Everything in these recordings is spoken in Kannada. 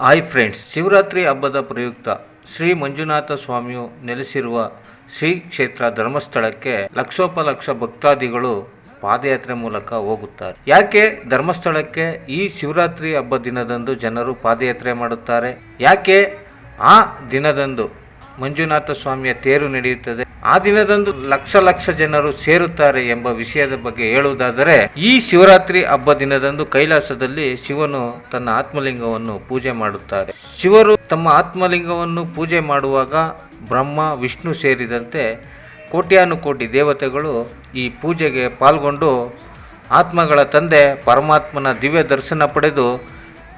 ಹಾಯ್ ಫ್ರೆಂಡ್ಸ್ ಶಿವರಾತ್ರಿ ಹಬ್ಬದ ಪ್ರಯುಕ್ತ ಶ್ರೀ ಮಂಜುನಾಥ ಸ್ವಾಮಿಯು ನೆಲೆಸಿರುವ ಶ್ರೀ ಕ್ಷೇತ್ರ ಧರ್ಮಸ್ಥಳಕ್ಕೆ ಲಕ್ಷೋಪಲಕ್ಷ ಭಕ್ತಾದಿಗಳು ಪಾದಯಾತ್ರೆ ಮೂಲಕ ಹೋಗುತ್ತಾರೆ. ಯಾಕೆ ಧರ್ಮಸ್ಥಳಕ್ಕೆ ಈ ಶಿವರಾತ್ರಿ ಹಬ್ಬ ದಿನದಂದು ಜನರು ಪಾದಯಾತ್ರೆ ಮಾಡುತ್ತಾರೆ? ಯಾಕೆ ಆ ದಿನದಂದು ಮಂಜುನಾಥ ಸ್ವಾಮಿಯ ತೇರು ನಡೆಯುತ್ತದೆ. ಆ ದಿನದಂದು ಲಕ್ಷ ಲಕ್ಷ ಜನರು ಸೇರುತ್ತಾರೆ ಎಂಬ ವಿಷಯದ ಬಗ್ಗೆ ಹೇಳುವುದಾದರೆ, ಈ ಶಿವರಾತ್ರಿ ಹಬ್ಬ ದಿನದಂದು ಕೈಲಾಸದಲ್ಲಿ ಶಿವನು ತನ್ನ ಆತ್ಮಲಿಂಗವನ್ನು ಪೂಜೆ ಮಾಡುತ್ತಾರೆ. ಶಿವರು ತಮ್ಮ ಆತ್ಮಲಿಂಗವನ್ನು ಪೂಜೆ ಮಾಡುವಾಗ ಬ್ರಹ್ಮ, ವಿಷ್ಣು ಸೇರಿದಂತೆ ಕೋಟ್ಯಾನುಕೋಟಿ ದೇವತೆಗಳು ಈ ಪೂಜೆಗೆ ಪಾಲ್ಗೊಂಡು ಆತ್ಮಗಳ ತಂದೆ ಪರಮಾತ್ಮನ ದಿವ್ಯ ದರ್ಶನ ಪಡೆದು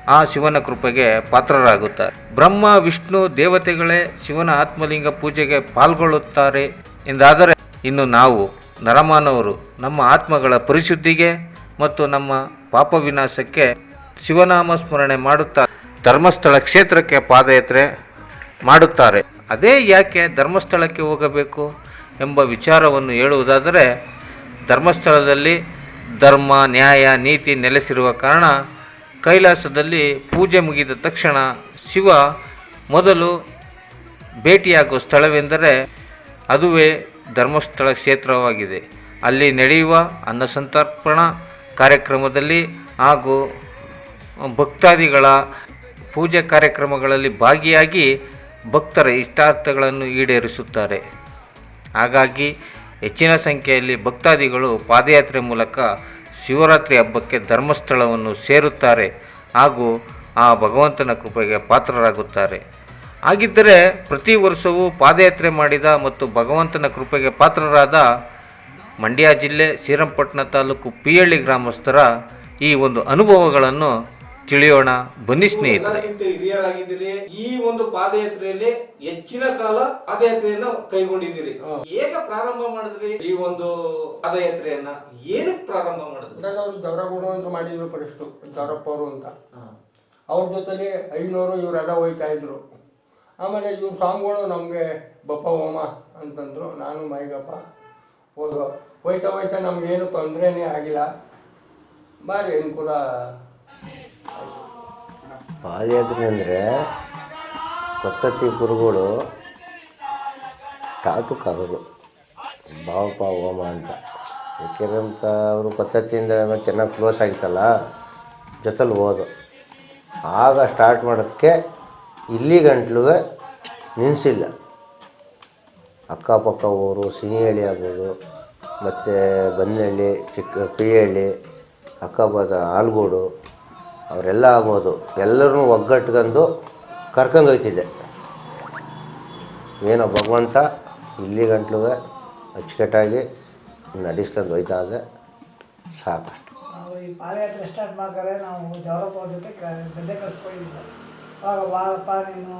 ಆ ಶಿವನ ಕೃಪೆಗೆ ಪಾತ್ರರಾಗುತ್ತಾರೆ. ಬ್ರಹ್ಮ, ವಿಷ್ಣು ದೇವತೆಗಳೇ ಶಿವನ ಆತ್ಮಲಿಂಗ ಪೂಜೆಗೆ ಪಾಲ್ಗೊಳ್ಳುತ್ತಾರೆ. ಎಂದಾದರೆ ಇನ್ನು ನಾವು ನರಮಾನವರು ನಮ್ಮ ಆತ್ಮಗಳ ಪರಿಶುದ್ಧಿಗೆ ಮತ್ತು ನಮ್ಮ ಪಾಪ ವಿನಾಶಕ್ಕೆ ಶಿವನಾಮ ಸ್ಮರಣೆ ಮಾಡುತ್ತಾ ಧರ್ಮಸ್ಥಳ ಕ್ಷೇತ್ರಕ್ಕೆ ಪಾದಯಾತ್ರೆ ಮಾಡುತ್ತಾರೆ. ಅದೇ ಯಾಕೆ ಧರ್ಮಸ್ಥಳಕ್ಕೆ ಹೋಗಬೇಕು ಎಂಬ ವಿಚಾರವನ್ನು ಹೇಳುವುದಾದರೆ, ಧರ್ಮಸ್ಥಳದಲ್ಲಿ ಧರ್ಮ, ನ್ಯಾಯ, ನೀತಿ ನೆಲೆಸಿರುವ ಕಾರಣ ಕೈಲಾಸದಲ್ಲಿ ಪೂಜೆ ಮುಗಿದ ತಕ್ಷಣ ಶಿವ ಮೊದಲು ಭೇಟಿಯಾಗುವ ಸ್ಥಳವೆಂದರೆ ಅದುವೇ ಧರ್ಮಸ್ಥಳ ಕ್ಷೇತ್ರವಾಗಿದೆ. ಅಲ್ಲಿ ನಡೆಯುವ ಅನ್ನಸಂತರ್ಪಣಾ ಕಾರ್ಯಕ್ರಮದಲ್ಲಿ ಹಾಗೂ ಭಕ್ತಾದಿಗಳ ಪೂಜೆ ಕಾರ್ಯಕ್ರಮಗಳಲ್ಲಿ ಭಾಗಿಯಾಗಿ ಭಕ್ತರ ಇಷ್ಟಾರ್ಥಗಳನ್ನು ಈಡೇರಿಸುತ್ತಾರೆ. ಹಾಗಾಗಿ ಹೆಚ್ಚಿನ ಸಂಖ್ಯೆಯಲ್ಲಿ ಭಕ್ತಾದಿಗಳು ಪಾದಯಾತ್ರೆ ಮೂಲಕ ಶಿವರಾತ್ರಿ ಹಬ್ಬಕ್ಕೆ ಧರ್ಮಸ್ಥಳವನ್ನು ಸೇರುತ್ತಾರೆ ಹಾಗೂ ಆ ಭಗವಂತನ ಕೃಪೆಗೆ ಪಾತ್ರರಾಗುತ್ತಾರೆ. ಹಾಗಿದ್ದರೆ ಪ್ರತಿ ವರ್ಷವೂ ಪಾದಯಾತ್ರೆ ಮಾಡಿದ ಮತ್ತು ಭಗವಂತನ ಕೃಪೆಗೆ ಪಾತ್ರರಾದ ಮಂಡ್ಯ ಜಿಲ್ಲೆ ಶ್ರೀರಂಪಟ್ಟಣ ತಾಲೂಕು ಪಿಯಳ್ಳಿ ಗ್ರಾಮಸ್ಥರ ಈ ಒಂದು ಅನುಭವಗಳನ್ನು ತಿಳಿಯೋಣ ಬನ್ನಿ ಸ್ನೇಹಿತರೆ. ಹಿರಿಯರಾಗಿದ್ದೀರಿ. ಈ ಒಂದು ಪಾದಯಾತ್ರೆಯಲ್ಲಿ ಹೆಚ್ಚಿನ ಕಾಲ ಪಾದಯಾತ್ರೆಯನ್ನ ಕೈಗೊಂಡಿದ್ದೀರಿ. ಹೇಗ ಪ್ರಾರಂಭ ಮಾಡಿದ್ರಿ ಈ ಒಂದು ಪಾದಯಾತ್ರೆಯನ್ನ? ಏನಕ್ಕೆ ಪ್ರಾರಂಭ ಮಾಡಿದ್ರಿ? ಜವರಗೌಡ ಅಂತ ಮಾಡಿದ್ರು ಫಸ್ಟು ದೌರಪ್ಪ ಅವರು ಅಂತ. ಅವ್ರ ಜೊತೆಗೆ ಐನೂರು ಇವರೆಲ್ಲ ಹೋಯ್ತಾ ಇದ್ರು. ಆಮೇಲೆ ಇವ್ರ ಸ್ವಾಮಿಗಳು ನಮಗೆ ಬಪ್ಪ ಹೋಮ ಅಂತಂದ್ರು. ನಾನು ಮೈಗಪ್ಪ ಹೋದ್ರು ಹೋಯ್ತಾ ಹೋಯ್ತಾ ಏನು ತೊಂದರೆನೇ ಆಗಿಲ್ಲ. ಭಾರಿ ಅನುಕೂಲ ಪಾದಯಾತ್ರೆ ಅಂದರೆ ಪದ್ಧತಿ ಗುರುಗಳು ಸ್ಟಾರ್ಟು ಕರೆದು ಭಾವಪ, ಹೋಮ ಅಂತ. ಯಾಕೆಂದ್ರೆ ಅಂತ ಅವರು ಪದ್ಧತಿಯಿಂದ ಚೆನ್ನಾಗಿ ಕ್ಲೋಸ್ ಆಗಿತ್ತಲ್ಲ, ಜೊತೆಲಿ ಹೋದು. ಆಗ ಸ್ಟಾರ್ಟ್ ಮಾಡೋದಕ್ಕೆ ಇಲ್ಲಿ ಗಂಟ್ಲು ನಿಲ್ಲಿಸಿಲ್ಲ ಅಕ್ಕಪಕ್ಕ ಊರು, ಸಿಹಿಹಳ್ಳಿ ಆಗ್ಬೋದು, ಮತ್ತು ಬನ್ನಹಳ್ಳಿ ಚಿಕ್ಕ ಪಿಹಳ್ಳಿ, ಅಕ್ಕಪಕ್ಕ ಆಲ್ಗೂಡು ಅವರೆಲ್ಲ ಆಗ್ಬೋದು. ಎಲ್ಲರನ್ನೂ ಒಗ್ಗಟ್ಕೊಂಡು ಕರ್ಕೊಂಡು ಹೋಗ್ತಿದ್ದೆ ಏನೋ ಭಗವಂತ ಇಲ್ಲಿ ಗಂಟ್ಲು ಅಚ್ಚುಕಟ್ಟಾಗಿ ನಡೆಸ್ಕೊಂಡು ಹೋಯ್ತಾ ಇದೆ ಸಾಕಷ್ಟು ಈ ಪಾದಯಾತ್ರೆ ಸ್ಟಾರ್ಟ್ ಮಾಡ್ತಾರೆ, ನಾವು ಜವರಪ್ಪ ಅವ್ರ ಜೊತೆ ಗದ್ದೆ ಕಳಿಸ್ಕೊಂಡಿದ್ದೆ ಅವಾಗ ಬಾರಪ್ಪ, ನೀನು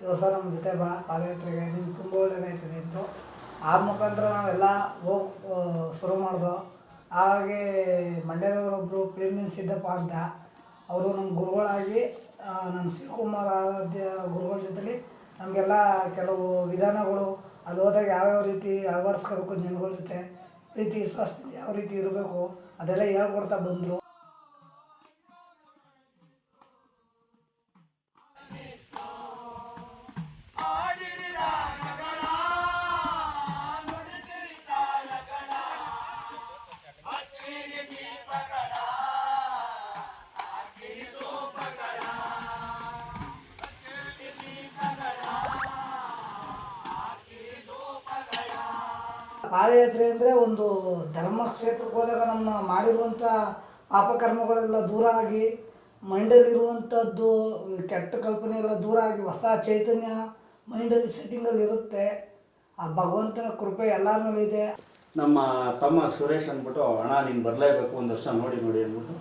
ದಿವಸ ನಮ್ಮ ಜೊತೆ ಬಾ ಪಾದಯಾತ್ರೆಗೆ, ನೀನು ತುಂಬ ಒಳ್ಳೆಯದಾಯ್ತದೆ ಇತ್ತು ಆ ಮುಖಾಂತರ ನಾವೆಲ್ಲ ಹೋಗಿ ಶುರು ಮಾಡಿದೋ. ಹಾಗೆ ಮಂಡ್ಯದವರೊಬ್ಬರು ಪೇಮೆಂಟ್ ಸಿದ್ದಪ್ಪ ಅಂತ ಅವರು ನಮ್ಮ ಗುರುಗಳಾಗಿ ನಮ್ಮ ಶಿವಕುಮಾರ್ ಆರಾಧ್ಯ ಗುರುಗಳ ಜೊತೆಲಿ ನಮಗೆಲ್ಲ ಕೆಲವು ವಿಧಾನಗಳು ಅಲ್ಲಿ ಹೋದಾಗ ಯಾವ್ಯಾವ ರೀತಿ ಅಳವಡಿಸ್ಕೋಬೇಕು ಜನಗಳ ಜೊತೆ, ಪ್ರೀತಿ ವಿಶ್ವಾಸದಿಂದ ಯಾವ ರೀತಿ ಇರಬೇಕು, ಅದೆಲ್ಲ ಹೇಳ್ಕೊಡ್ತಾ ಬಂದರು. ಪಾದಯಾತ್ರೆ ಅಂದರೆ ಒಂದು ಧರ್ಮ ಕ್ಷೇತ್ರಕ್ಕೆ ಹೋದಾಗ ನಮ್ಮ ಮಾಡಿರುವಂಥ ಪಾಪಕರ್ಮಗಳೆಲ್ಲ ದೂರ ಆಗಿ ಮೈಂಡಲ್ಲಿರುವಂಥದ್ದು ಕೆಟ್ಟ ಕಲ್ಪನೆ ಎಲ್ಲ ದೂರ ಆಗಿ, ಹೊಸ ಚೈತನ್ಯ ಮೈಂಡಲ್ಲಿ ಸೆಟ್ಟಿಂಗಲ್ಲಿ ಇರುತ್ತೆ. ಆ ಭಗವಂತನ ಕೃಪೆ ಎಲ್ಲರ ಇದೆ. ನಮ್ಮ ತಮ್ಮ ಸುರೇಶ್ ಅಂದ್ಬಿಟ್ಟು, ಅಣ್ಣ, ನೀನು ಬರಲೇಬೇಕು ಒಂದು ವರ್ಷ ನೋಡಿ ನೋಡಿ ಅಂದ್ಬಿಟ್ಟು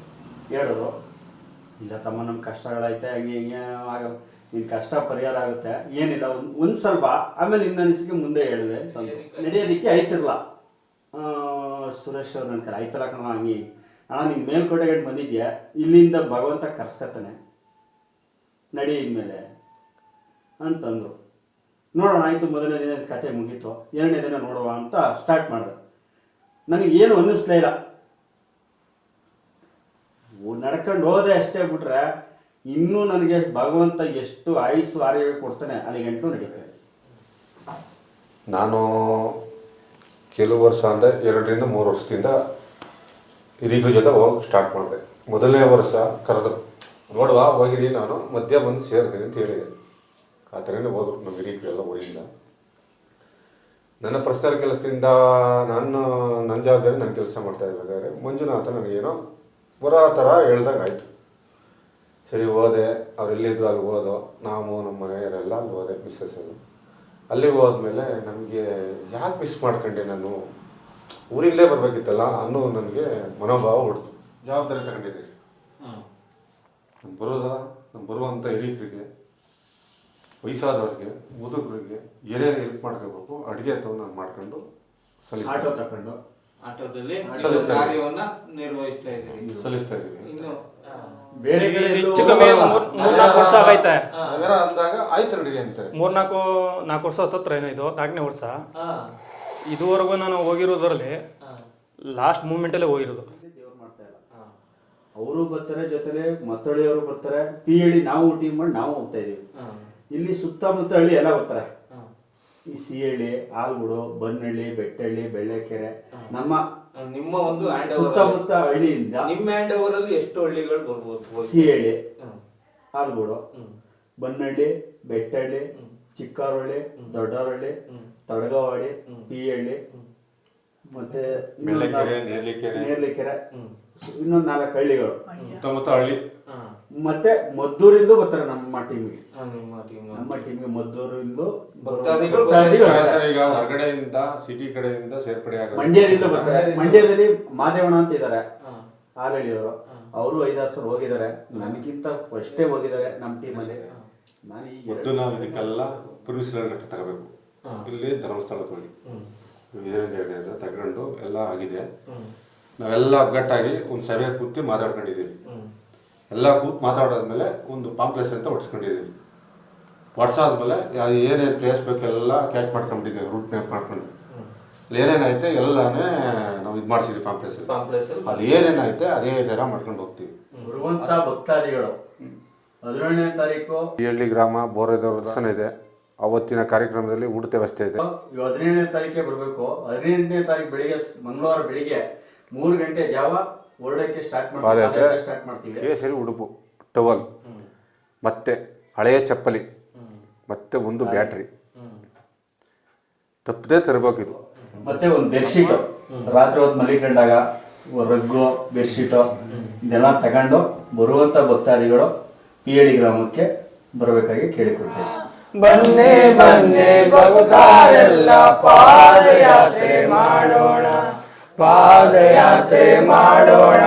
ಹೇಳಿದ್ರು. ಇಲ್ಲ ತಮ್ಮ ನಮ್ಮ ಕಷ್ಟಗಳೈತೆ ಹಂಗೆ ಹಿಂಗೆ ಆಗ ನಿನ್ನ ಕಷ್ಟ ಪರಿಹಾರ ಆಗುತ್ತೆ. ಏನಿಲ್ಲ, ಒಂದು ಒಂದು ಸ್ವಲ್ಪ, ಆಮೇಲೆ ನಿನ್ನ ಅನಿಸಿಕೆ ಮುಂದೆ ಹೇಳಿದೆ ನಡೆಯೋದಿಕ್ಕೆ ಆಯ್ತಿರಲ್ಲ. ಸುರೇಶ್ ಅವ್ರು ನನ್ನ ಕಡೆ, ಆಯ್ತಲ್ಲ ಕಣ, ಹಂಗೆ. ಅಣ್ಣ, ನೀನು ಮೇಲ್ಕೋಟೆಗೆ ಬಂದಿದ್ಯಾ? ಇಲ್ಲಿಂದ ಭಗವಂತ ಕರ್ಸ್ಕತಾನೆ ನಡಿ ಇನ್ಮೇಲೆ. ಅಂತಂದರು. ನೋಡೋಣ, ಆಯಿತು, ಮೊದಲನೇ ದಿನ ಕತೆ ಮುಗೀತು. ಎರಡನೇ ದಿನ ನೋಡುವ ಅಂತ ಸ್ಟಾರ್ಟ್ ಮಾಡಿದೆ. ನನಗೆ ಏನು ಅನ್ನಿಸ್ಲೇ ಇಲ್ಲ. ನಡ್ಕೊಂಡು ಹೋದೆ ಅಷ್ಟೇ ಬಿಟ್ರೆ ಇನ್ನೂ ನನಗೆ ಭಗವಂತ ಎಷ್ಟು ಆಯುಸ್ಸು ಆರೋಗ್ಯ ಕೊಡ್ತಾನೆ ಅಲ್ಲಿ ಗಂಟು ನಡೀತಾರೆ ನಾನು ಕೆಲವು ವರ್ಷ ಅಂದರೆ ಎರಡರಿಂದ ಮೂರು ವರ್ಷದಿಂದ ಇರಿಗೂ ಜೊತೆ ಹೋಗಿ ಸ್ಟಾರ್ಟ್ ಮಾಡಿದೆ. ಮೊದಲನೇ ವರ್ಷ ಕರೆದ್ರು, ನೋಡುವ ಹೋಗಿರಿ ನಾನು, ಮಧ್ಯ ಬಂದು ಸೇರ್ತೀನಿ ಅಂತ ಹೇಳಿದೆ. ಆ ಥರನೇ ಹೋದ್ರು, ನಮ್ಮ ಹಿರಿಕರೆಲ್ಲ ಊರಿಂದ. ನನ್ನ ಪ್ರಸ್ತಾರ ಕೆಲಸದಿಂದ ನಾನು ನನ್ನ ಜವಾಬ್ದಾರಿ ನಾನು ಕೆಲಸ ಮಾಡ್ತಾ ಇರ್ಬೇಕಾದ್ರೆ ಮಂಜುನಾಥ ನನಗೇನೋ ಬರೋ ಥರ ಹೇಳ್ದಾಗ ಆಯಿತು ಸರಿ ಹೋದೆ. ಅವ್ರು ಎಲ್ಲಿದ್ರು ಅಲ್ಲಿ ಹೋದೋ. ನಾವು ನಮ್ಮ ಮನೆಯವರೆಲ್ಲ ಅಲ್ಲಿ ಹೋದೆ ಮಿಸ್ಸಸ್ ಅದು ಅಲ್ಲಿಗೆ ಹೋದ್ಮೇಲೆ ನಮಗೆ ಯಾಕೆ ಮಿಸ್ ಮಾಡ್ಕೊಂಡೆ ನಾನು? ಊರಿಂದಲೇ ಬರಬೇಕಿತ್ತಲ್ಲ ಅನ್ನೋ ನನಗೆ ಮನೋಭಾವ ಹೊಡ್ತು ಜವಾಬ್ದಾರಿ ತಗೊಂಡಿದ್ದೀನಿ ನಾನು ಬರೋದ ನಾನು ಬರುವಂಥ ಹಿರಿಯರಿಗೆ ವಯಸ್ಸಾದವ್ರಿಗೆ ಮುದುಕರಿಗೆ ಏನೇನು ಹೆಲ್ಪ್ ಮಾಡ್ಕೋಬೇಕು ಅಡುಗೆ ಅಥವಾ ನಾನು ಮಾಡ್ಕೊಂಡು ಆಟೋ ಸಲ್ಲಿಸ್ತಾ ತಕೊಂಡು ಆಟೋದಲ್ಲಿ ಸಲ್ಲಿಸ್ತಾ ಇದ್ದೀವಿ. ಬೇರೆ ಕಡೆ ಎಲ್ಲೂ ಹೆಚ್ಚು ಕಮ್ಮಿ ಮೂರ್ ಮೂರ್ನಾಲ್ಕು ವರ್ಷ ಆಗೈತೆ ಅಂದಾಗ ಆಯ್ತು ನಡಿಗೆ ಅಂತಾರೆ ಮೂರ್ನಾಲ್ಕು ನಾಲ್ಕು ವರ್ಷ ಹತ್ತತ್ರ ಏನೋ ಇದು? ನಾಲ್ಕನೇ ವರ್ಷ. ಹಾ. ಇದುವರೆಗೂ ನಾನು ಹೋಗಿರೋದ್ರಲ್ಲಿ ಲಾಸ್ಟ್ ಮೂಮೆಂಟಲ್ಲೇ ಹೋಗಿರೋದು. ದೇವ್ರು ಮಾಡ್ತಾ ಇಲ್ಲ. ಅವರು ಬರ್ತಾರೆ ಜೊತೆಲೆ ಮತ್ತಳಿಯವರು ಬರ್ತಾರೆ. ಪಿ ಹೇಳಿ ನಾವು ಟೀಮ್ ಮಾಡಿ ನಾವು ಹೋಗ್ತಾ ಇದೀವಿ. ಇಲ್ಲಿ ಸುತ್ತಮುತ್ತ ಹಳ್ಳಿ ಎಲ್ಲ ಬರ್ತಾರೆ. ಈ ಸಿಹಳ್ಳಿ ಆಲ್ಗುಡು ಬನ್ನಹಳ್ಳಿ ಬೆಟ್ಟಹಳ್ಳಿ ಬೆಳ್ಳೆಕೆರೆ. ನಮ್ಮ ನಿಮ್ಮ ಒಂದು ಹ್ಯಾಂಡ್ ಸುತ್ತಮುತ್ತ ಹಳ್ಳಿಯಿಂದ ನಿಮ್ಮ ಹ್ಯಾಂಡ್ ಓವರ್ ಅಲ್ಲಿ ಎಷ್ಟು ಹಳ್ಳಿಗಳು ಬರ್ಬೋದು? ಸಿಹಳ್ಳಿ ಹ್ಮ್. ಆಲ್ಗುಡು. ಬನ್ನಹಳ್ಳಿ ಬೆಟ್ಟಹಳ್ಳಿ ಚಿಕ್ಕಾರಹಳ್ಳಿ ದೊಡ್ಡರಹಳ್ಳಿ ತಡಗವಾಡಿ ಪಿಹಳ್ಳಿ ಮತ್ತೆ ಇನ್ನೊಂದ್ ಬೆಳ್ಳೆಕೆರೆ, ನಾಲ್ಕು- ನೇರ್ಲಿಕೆರೆ. ನೇರ್ಲಿಕೆರೆ ಇನ್ನೊಂದು ನಾಲ್ಕು ಹಳ್ಳಿಗಳು. ಸುತ್ತಮುತ್ತ ಹಳ್ಳಿ. ಮತ್ತೆ ಮದ್ದೂರಿಂದ ಬರ್ತಾರೆ ನಮ್ಮ ಟೀಮಿಗೆ. ನಿಮ್ಮ ಟೀಮ್. ಟೀಮ್ಗೆ ಮದ್ದೂರಿಂದ ಭಕ್ತಾದಿಗಳು ಸರ್. ಈಗ ಹೊರಗಡೆಯಿಂದ ಸಿಟಿ ಕಡೆಯಿಂದ ಸೇರ್ಪಡೆ ಮಂಡ್ಯದಿಂದ ಬರ್ತಾರೆ. ಮಂಡ್ಯದಲ್ಲಿ ಮಾದೇವಣ ಅಂತ ಇದ್ದಾರೆ. ಆರಳಿಯವರು ಅವರು ಐದಾರು ಸಲ ಹೋಗಿದ್ದಾರೆ. ನನಗಿಂತ ಫಸ್ಟೇ ಹೋಗಿದ್ದಾರೆ ನಮ್ಮ ಟೀಮಲ್ಲಿ. ನಾನು ನಾವು ಇದಕ್ಕೆಲ್ಲ ಪುರುಷ ತಗೋಬೇಕು. ಇಲ್ಲಿ ಧರ್ಮಸ್ಥಳಕ್ಕೆ ಹೋಗಿ. ತಗೊಂಡು ಎಲ್ಲ ಆಗಿದೆ. ನಾವೆಲ್ಲ ಒಗ್ಗಟ್ಟಾಗಿ ಒಂದು ಸಭೆ ಕೂತಿ ಮಾತಾಡ್ಕೊಂಡಿದ್ದೀವಿ. ಎಲ್ಲ ಕೂತ್ ಮಾತಾಡಾದ್ಮೇಲೆ ಒಂದು ಪಾಂಪ್ಲೆಸ್ ಅಂತ ಹೊಡ್ಸ್ಕೊಂಡಿದ್ದೀವಿ ಹೊಡ್ಸಾದ್ಮೇಲೆ ಅದು ಏನೇನು ಪ್ಲೇಸ್ ಬೇಕೆಲ್ಲ ಕ್ಯಾಚ್ ಮಾಡ್ಕೊಂಡಿದ್ದೀವಿ ರೂಟ್ ಮ್ಯಾಪ್ ಮಾಡ್ಕೊಂಡು. ಏನೇನೈತೆ ಎಲ್ಲಾನೇ ನಾವು ಇದು ಮಾಡಿಸಿದ್ವಿ ಪಾಂಪ್ಲೆಸ್ ಪಾಂಪ್ಲೆಸ್ ಅದು ಏನೇನೈತೆ ಅದೇ ಥರ ಮಾಡ್ಕೊಂಡು ಹೋಗ್ತೀವಿ. ಬರುವಂತ ಭಕ್ತಾದಿಗಳು. ಹದಿನೇಳನೇ ತಾರೀಕು ಹಳ್ಳಿ ಗ್ರಾಮ ಬೋರೆದವ್ರ ದರ್ಶನ ಇದೆ. ಅವತ್ತಿನ ಕಾರ್ಯಕ್ರಮದಲ್ಲಿ ಊಟದ ವ್ಯವಸ್ಥೆ ಇದೆ. ಹದಿನೈದನೇ ಹದಿನೇಳನೇ ತಾರೀಕೆ ಬರಬೇಕು. ಹದಿನೆಂಟನೇ ತಾರೀಕು ಬೆಳಿಗ್ಗೆ ಮಂಗಳವಾರ ಬೆಳಿಗ್ಗೆ ಮೂರು ಗಂಟೆ ಜಾವ ಹೊರಡಕ್ಕೆ ಸ್ಟಾರ್ಟ್ ಪಾದಯಾತ್ರೆ ಮಾಡ್ತೀವಿ ಸ್ಟಾರ್ಟ್ ಮಾಡ್ತೀವಿ. ಕೇಸರಿ ಉಡುಪು ಟವಲ್ ಮತ್ತೆ ಹಳೆಯ ಚಪ್ಪಲಿ ಮತ್ತೆ ಒಂದು ಬ್ಯಾಟ್ರಿ. ತಪ್ಪದೇ ತರಬೇಕು ಇದು. ಮತ್ತೆ ಒಂದು ಬೆಡ್ಶೀಟ್. ರಾತ್ರಿ ಹೊತ್ತು ಮಲಿಕೊಂಡಾಗ ರಗ್ಗು ಬೆಡ್ಶೀಟು ಇದೆಲ್ಲ ತಗೊಂಡು ಬರುವಂತ ಭಕ್ತಾದಿಗಳು ಪಿಹಳ್ಳಿ ಗ್ರಾಮಕ್ಕೆ ಬರಬೇಕಾಗಿ ಕೇಳಿಕೊಳ್ತೇವೆ ಬನ್ನಿ ಬನ್ನಿ ಭಕ್ತಾರೆಲ್ಲ ಪಾದಯಾತ್ರೆ ಮಾಡೋಣ ಪಾದಯಾತ್ರೆ ಮಾಡೋಣ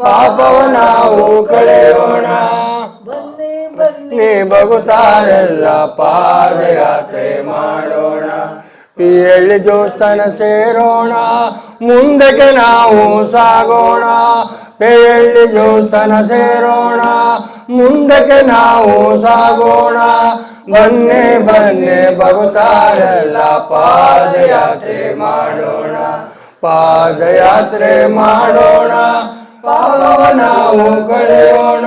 ಪಾಪವ ನಾವು ಕಳೆಯೋಣ. ಬನ್ನಿ ಬನ್ನಿ ಬಗುತಾರೆಲ್ಲ ಭಕ್ತಾರೆಲ್ಲ ಪಾದಯಾತ್ರೆ ಮಾಡೋಣ ಪಿಯಳ್ಳಿ ಜೋಸ್ತನ ಸೇರೋಣ ಮುಂದಕ್ಕೆ ನಾವು ಸಾಗೋಣ ಪೇಯಳ್ಳಿ ಜೋಸ್ತನ ಸೇರೋಣ ಮುಂದಕ್ಕೆ ನಾವು ಸಾಗೋಣ. ಬನ್ನಿ ಬನ್ನಿ ಭಕ್ತಾರೆಲ್ಲ ಪಾದಯಾತ್ರೆ ಮಾಡೋಣ. ಪಾದಯಾತ್ರೆ ಮಾಡೋಣ. ಪಾಪವ ನಾವು ಕಳೆಯೋಣ.